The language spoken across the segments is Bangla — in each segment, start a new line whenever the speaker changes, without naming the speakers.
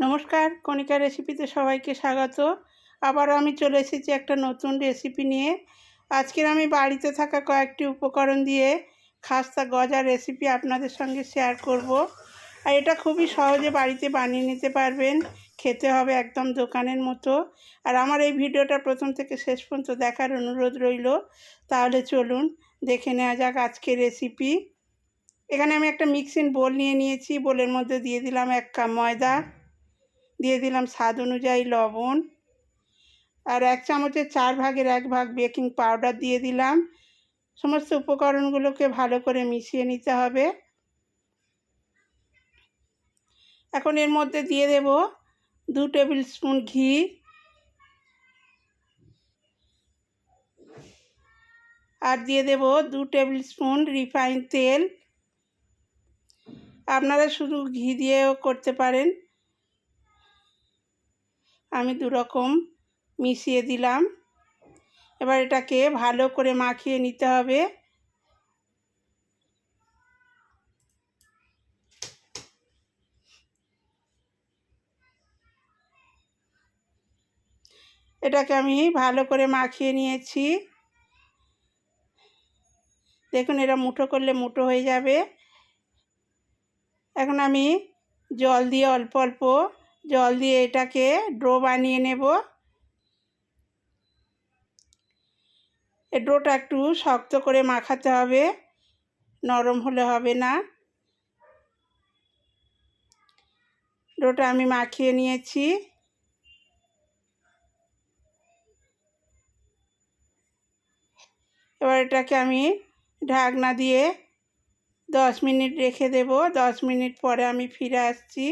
নমস্কার, কণিকা রেসিপিতে সবাইকে স্বাগত। আবারও আমি চলে এসেছি একটা নতুন রেসিপি নিয়ে। আজকের আমি বাড়িতে থাকা কয়েকটি উপকরণ দিয়ে খাস্তা গজা রেসিপি আপনাদের সঙ্গে শেয়ার করব। আর এটা খুবই সহজে বাড়িতে বানিয়ে নিতে পারবেন। খেতে হবে একদম দোকানের মতো। আর আমার এই ভিডিওটা প্রথম থেকে শেষ পর্যন্ত দেখার অনুরোধ রইল। তাহলে চলুন, দেখে নেওয়া যাক আজকের রেসিপি এখানে আমি একটা মিক্সিং বোল নিয়ে নিয়েছি। বোলের মধ্যে দিয়ে দিলাম এক কাপ ময়দা। দিয়ে দিলাম স্বাদ অনুযায়ী লবণ। আর এক চামচের চার ভাগের এক ভাগ বেকিং পাউডার দিয়ে দিলাম। সমস্ত উপকরণগুলোকে ভালো করে মিশিয়ে নিতে হবে। এখন এর মধ্যে দিয়ে দেব দু টেবিল স্পুন ঘি। আর দিয়ে দেব দু টেবিল স্পুন রিফাইন তেল। আপনারা শুধু ঘি দিয়েও করতে পারেন। আমি দুরকম মিশিয়ে দিলাম। এবার এটাকে ভালো করে মাখিয়ে নিতে হবে। এটাকে আমি ভালো করে মাখিয়ে নিয়েছি। দেখুন, এরা মুঠো করলে মুঠো হয়ে যাবে। এখন আমি জল দিয়ে অল্প অল্প জল দিয়ে এটাকে ড্রো বানিয়ে নেব। ডোটা একটু শক্ত করে মাখাতে হবে, নরম হলে হবে না। ডোটা আমি মাখিয়ে নিয়েছি। এবার এটাকে আমি ঢাকনা দিয়ে দশ মিনিট রেখে দেব। দশ মিনিট পরে আমি ফিরে আসছি।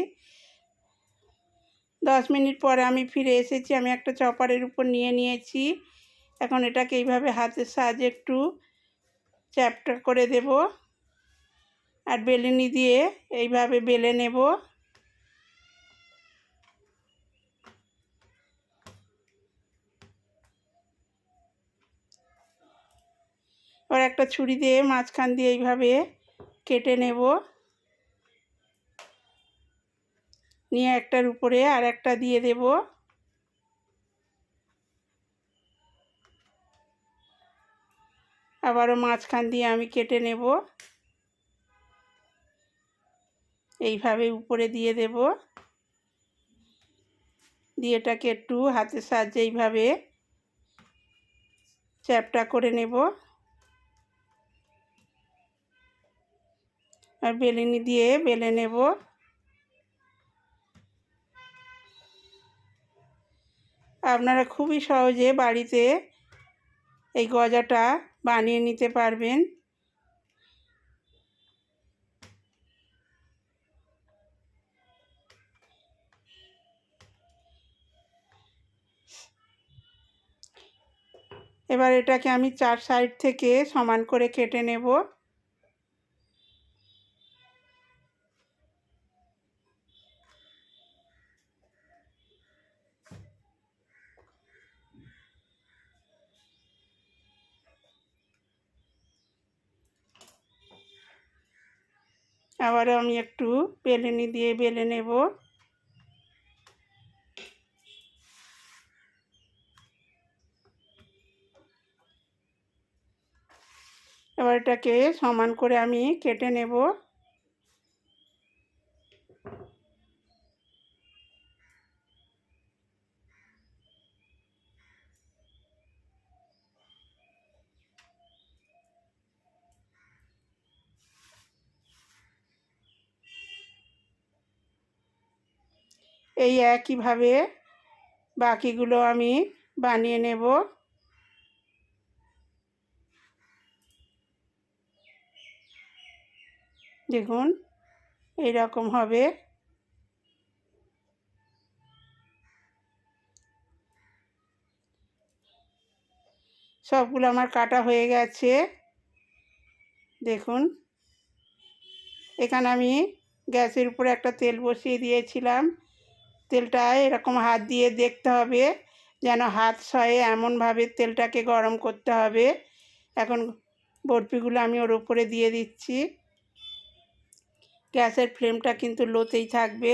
দশ মিনিট পরে আমি ফিরে এসেছি, আমি একটা চপারের উপর নিয়ে নিয়েছি। এখন এটাকে এইভাবে হাতের সাহায্যে একটু চ্যাপটা করে দেব আর বেলেনি দিয়ে এইভাবে বেলে নেব। এবার একটা ছুরি দিয়ে মাঝখান দিয়ে এইভাবে কেটে নেব। নিয়ে একটার উপরে আর একটা দিয়ে দেব। আবারও মাঝখান দিয়ে আমি কেটে নেব। এইভাবে উপরে দিয়ে দেব। দিয়ে এটাকে একটু হাতের সাহায্যে এইভাবে চ্যাপটা করে নেব। আর বেলেনি দিয়ে বেলে নেব। আপনারা খুবই সহজে বাড়িতে এই গজাটা বানিয়ে নিতে পারবেন। এবার এটাকে আমি চার সাইড থেকে সমান করে কেটে নেব। আবারও আমি একটু বেলেনি দিয়ে বেলে নেব। এবার এটাকে সমান করে আমি কেটে নেব। এই একইভাবে বাকিগুলো আমি বানিয়ে নেব। দেখুন রকম হবে। সবগুলো আমার কাটা হয়ে গেছে। দেখুন, এখানে আমি গ্যাসের উপরে একটা তেল বসিয়ে দিয়েছিলাম। তেলটায় এরকম হাত দিয়ে দেখতে হবে, যেন হাত সয়ে এমনভাবে তেলটাকে গরম করতে হবে। এখন বরফিগুলো আমি ওর উপরে দিয়ে দিচ্ছি। গ্যাসের ফ্লেমটা কিন্তু লোতেই থাকবে।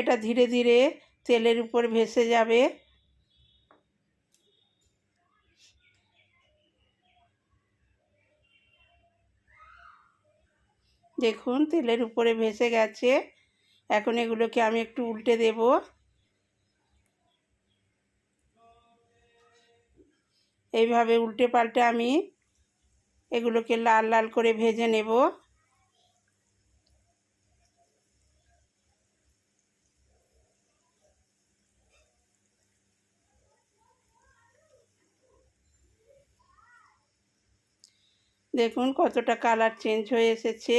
এটা ধীরে ধীরে তেলের উপর ভেসে যাবে। দেখুন, তেলের উপরে ভেসে গেছে। এখন এগুলোকে আমি একটু উল্টে দেব। এইভাবে উল্টে পাল্টে আমি এগুলোকে লাল লাল করে ভেজে নেব। দেখুন, কতটা কালার চেঞ্জ হয়ে এসেছে।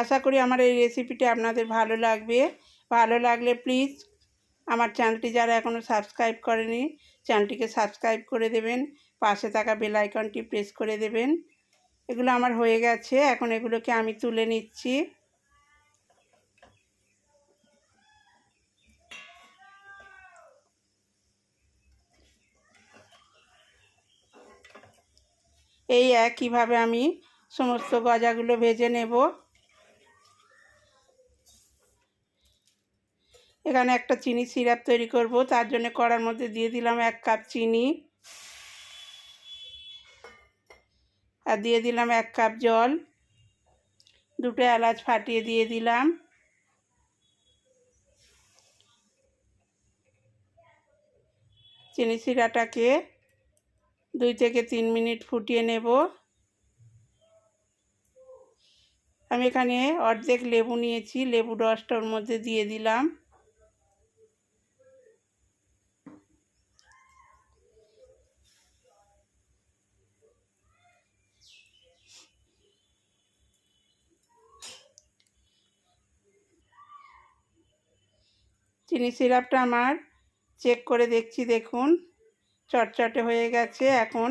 আশা করি আমার এই রেসিপিটি আপনাদের ভালো লাগবে। ভালো লাগলে প্লিজ আমার চ্যানেলটি যারা এখনও সাবস্ক্রাইব করেনি চ্যানেলটিকে সাবস্ক্রাইব করে দেবেন। পাশে থাকা বেল আইকনটি প্রেস করে দেবেন। এগুলো আমার হয়ে গেছে, এখন এগুলোকে আমি তুলে নিচ্ছি। এই একইভাবে আমি সমস্ত গজাগুলো ভেজে নেব। এখানে একটা চিনি সিরাপ তৈরি করব। তার জন্য কড়ার মধ্যে দিয়ে দিলাম এক কাপ চিনি। আর দিয়ে দিলাম এক কাপ জল। দুটো এলাচ ফাটিয়ে দিয়ে দিলাম। চিনি সিরাটাকে দুই থেকে তিন মিনিট ফুটিয়ে নেব। আমি এখানে অর্ধেক লেবু নিয়েছি। লেবু রসটা ওর মধ্যে দিয়ে দিলাম। চিনি সিরাপটা আমার চেক করে দেখছি, দেখুন। চটচটে হয়ে গেছে এখন।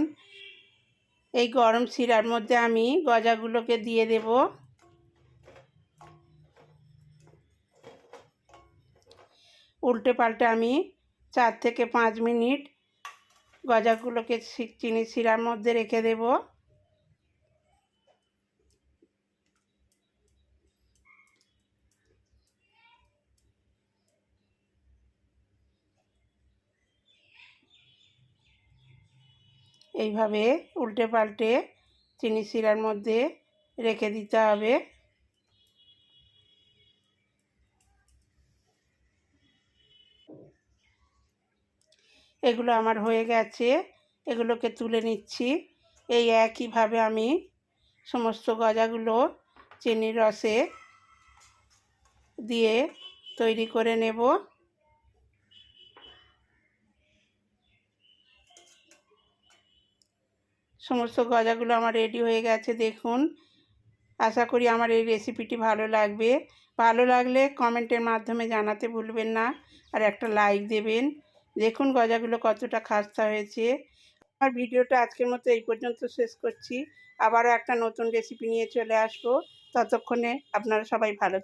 এই গরম শিরার মধ্যে আমি গজাগুলোকে দিয়ে দেব। উল্টে পাল্টে আমি চার থেকে পাঁচ মিনিট গজাগুলোকে চিনি শিরার মধ্যে রেখে দেবো। এইভাবে উল্টে পাল্টে চিনি শিরার মধ্যে রেখে দিতে হবে। এগুলো আমার হয়ে গেছে। এগুলোকে তুলে নিচ্ছি। এই একইভাবে আমি সমস্ত গজাগুলো চিনির রসে দিয়ে তৈরি করে নেব। সমস্ত গজাগুলো আমার রেডি হয়ে গেছে, দেখুন। আশা করি আমার এই রেসিপিটি ভালো লাগবে। ভালো লাগলে কমেন্টের মাধ্যমে জানাতে ভুলবেন না আর একটা লাইক দেবেন। দেখুন গজাগুলো কতটা খাস্তা হয়েছে। আমার ভিডিওটা আজকের মতো এই পর্যন্ত শেষ করছি। আবারও একটা নতুন রেসিপি নিয়ে চলে আসব। ততক্ষণে আপনারা সবাই ভালো